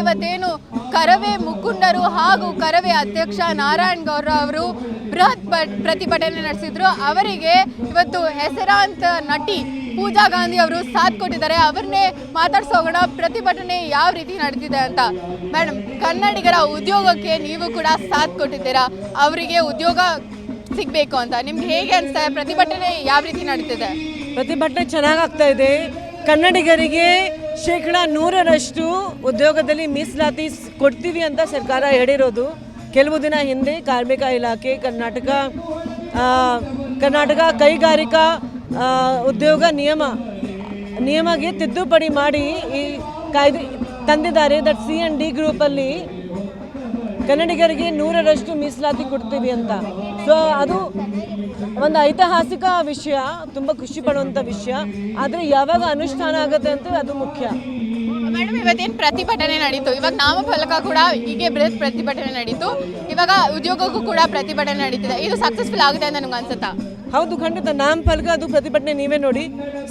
ಇವತ್ತೇನು ಕರವೇ ಮುಖಂಡರು ಹಾಗೂ ಕರವೇ ಅಧ್ಯಕ್ಷ ನಾರಾಯಣ್ ಗೌಡ ಅವರು ಬೃಹತ್ ಪ್ರತಿಭಟನೆ ನಡೆಸಿದ್ರು. ಅವರಿಗೆ ಇವತ್ತು ಹೆಸರಾಂತ ನಟಿ ಪೂಜಾ ಗಾಂಧಿ ಅವರು ಸಾಥ್ ಕೊಟ್ಟಿದ್ದಾರೆ. ಅವ್ರನ್ನೇ ಮಾತಾಡ್ಸೋಗೋಣ ಪ್ರತಿಭಟನೆ ಯಾವ ರೀತಿ ನಡೆದಿದೆ ಅಂತ. ಮೇಡಮ್ ಕನ್ನಡಿಗರ ಉದ್ಯೋಗಕ್ಕೆ ನೀವು ಕೂಡ ಸಾಥ್ ಕೊಟ್ಟಿದ್ದೀರಾ? ಅವರಿಗೆ ಉದ್ಯೋಗ ಸಿಗಬೇಕು ಅಂತ. ನಿಮ್ಗೆ ಹೇಗೆ ಅನಿಸ್ತಾ ಪ್ರತಿಭಟನೆ ಯಾವ ರೀತಿ ನಡೀತಿದೆ? ಪ್ರತಿಭಟನೆ ಚೆನ್ನಾಗಾಗ್ತಾ ಇದೆ. ಕನ್ನಡಿಗರಿಗೆ ಶೇಕಡ ನೂರರಷ್ಟು ಉದ್ಯೋಗದಲ್ಲಿ ಮೀಸಲಾತಿ ಕೊಡ್ತೀವಿ ಅಂತ ಸರ್ಕಾರ ಹೇಳಿರೋದು. ಕೆಲವು ದಿನ ಹಿಂದೆ ಕಾರ್ಮಿಕ ಇಲಾಖೆ ಕರ್ನಾಟಕ ಕರ್ನಾಟಕ ಕೈಗಾರಿಕಾ ಉದ್ಯೋಗ ನಿಯಮ, ನಿಯಮಗೆ ತಿದ್ದುಪಡಿ ಮಾಡಿ ಈ ಕಾಯ್ದೆ ತಂದಿದ್ದಾರೆ. ದಟ್ ಸಿ ಆ್ಯಂಡ್ ಡಿ ಗ್ರೂಪಲ್ಲಿ ಕನ್ನಡಿಗರಿಗೆ ನೂರರಷ್ಟು ಮೀಸಲಾತಿ ಕೊಡ್ತೀವಿ ಅಂತ. ಸೊ ಅದು ಒಂದು ಐತಿಹಾಸಿಕ ವಿಷಯ ತುಂಬ ಖುಷಿ ಪಡುವಂಥ ವಿಷಯ. ಆದರೆ ಯಾವಾಗ ಅನುಷ್ಠಾನ ಆಗುತ್ತೆ ಅಂತ ಅದು ಮುಖ್ಯ. ಮೇಡಮ್ ಇವತ್ತೇನು ಪ್ರತಿಭಟನೆ ನಡೀತು? ಇವಾಗ ನಾಮಫಲಕ ಕೂಡ ಹೀಗೆ ಬೃಹತ್ ಪ್ರತಿಭಟನೆ ನಡೀತು. ಇವಾಗ ಉದ್ಯೋಗಕ್ಕೂ ಕೂಡ ಪ್ರತಿಭಟನೆ ನಡೀತಿದೆ. ಇದು ಸಕ್ಸಸ್ಫುಲ್ ಆಗಿದೆ ಅಂತ ನನಗೆ ಅನ್ಸುತ್ತಾ? ಹೌದು ಖಂಡಿತ. ನಾಮ್ ಫಲಕ ಅದು ಪ್ರತಿಭಟನೆ ನೀವೇ ನೋಡಿ.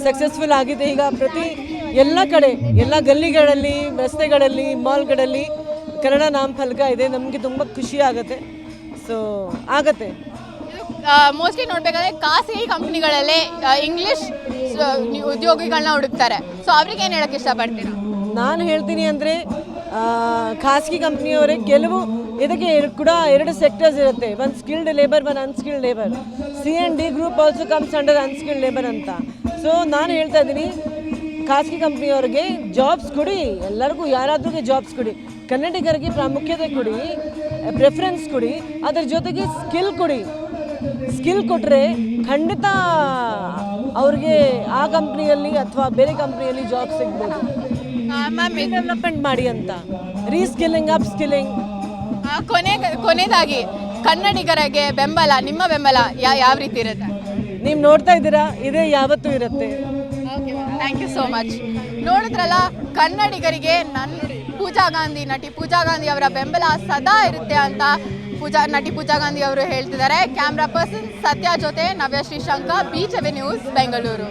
ಸಕ್ಸಸ್ಫುಲ್ ಆಗಿದೆ. ಈಗ ಪ್ರತಿ ಎಲ್ಲ ಕಡೆ ಎಲ್ಲ ಗಲ್ಲಿಗಳಲ್ಲಿ ರಸ್ತೆಗಳಲ್ಲಿ ಮಾಲ್ಗಳಲ್ಲಿ ಕನ್ನಡ ನಾಮ ಫಲಕ ಇದೆ ನಮಗೆ ತುಂಬ ಖುಷಿ ಆಗುತ್ತೆ. ಸೊ ಆಗತ್ತೆ. ಮೋಸ್ಟ್ಲಿ ನೋಡ್ಬೇಕಾದ್ರೆ ಖಾಸಗಿ ಕಂಪ್ನಿಗಳಲ್ಲೇ ಇಂಗ್ಲಿಷ್ ಉದ್ಯೋಗಿಗಳನ್ನ ಹುಡುಕ್ತಾರೆ. ಸೊ ಅವ್ರಿಗೆ ಏನು ಹೇಳಕ್ಕೆ ಇಷ್ಟಪಡ್ತೀರಾ? ನಾನು ಹೇಳ್ತೀನಿ ಅಂದರೆ ಖಾಸಗಿ ಕಂಪ್ನಿಯವರೇ ಕೆಲವು ಇದಕ್ಕೆ ಕೂಡ ಎರಡು ಸೆಕ್ಟರ್ಸ್ ಇರುತ್ತೆ. ಒಂದು ಸ್ಕಿಲ್ಡ್ ಲೇಬರ್ ಒಂದು unskilled labour C and D group also comes under unskilled labour ಅಂತ. ಸೊ ನಾನು ಹೇಳ್ತಾ ಇದ್ದೀನಿ ಖಾಸಗಿ ಕಂಪ್ನಿಯವ್ರಿಗೆ ಜಾಬ್ಸ್ ಕೊಡಿ. ಎಲ್ಲರಿಗೂ ಯಾರಾದ್ರೂ ಜಾಬ್ಸ್ ಕೊಡಿ. ಕನ್ನಡಿಗರಿಗೆ ಪ್ರಾಮುಖ್ಯತೆ ಕೊಡಿ ಪ್ರೆಫರೆನ್ಸ್ ಕೊಡಿ ಅದ್ರ ಜೊತೆಗೆ ಸ್ಕಿಲ್ ಕೊಡಿ. ಸ್ಕಿಲ್ ಕೊಟ್ಟರೆ ಖಂಡಿತ ಅವ್ರಿಗೆ ಆ ಕಂಪ್ನಿಯಲ್ಲಿ ಅಥವಾ ಬೇರೆ ಕಂಪ್ನಿಯಲ್ಲಿ ಜಾಬ್ ಸಿಗ್ಬೋದು. ಮ್ಯಾಮ್ ಡೆವಲಪ್ಮೆಂಟ್ ಮಾಡಿ ಅಂತ. ರೀಸ್ಕಿಲ್ಲಿಂಗ್ ಅಪ್ ಸ್ಕಿಲಿಂಗ್ ಕೊನೆ ಕೊನೆಯದಾಗಿ ಕನ್ನಡಿಗರಿಗೆ ಬೆಂಬಲ ನಿಮ್ಮ ಬೆಂಬಲ ಯಾವ ರೀತಿ ಇರುತ್ತೆ? ನೀವು ನೋಡ್ತಾ ಇದ್ದೀರಾ ಇದೇ ಯಾವತ್ತೂ ಇರುತ್ತೆ. ಥ್ಯಾಂಕ್ ಯು ಸೋ ಮಚ್ ನೋಡಿದ್ರಲ್ಲ, ಕನ್ನಡಿಗರಿಗೆ ನನ್ನ ಪೂಜಾ ಗಾಂಧಿ, ನಟಿ ಪೂಜಾ ಗಾಂಧಿ ಅವರ ಬೆಂಬಲ ಸದಾ ಇರುತ್ತೆ ಅಂತ ಪೂಜಾ, ನಟಿ ಪೂಜಾ ಗಾಂಧಿ ಅವರು ಹೇಳ್ತಿದ್ದಾರೆ. ಕ್ಯಾಮ್ರಾ ಪರ್ಸನ್ ಸತ್ಯ ಜೊತೆ ನವ್ಯ ಶ್ರೀಶಂಕ ಬಿ ನ್ಯೂಸ್ ಬೆಂಗಳೂರು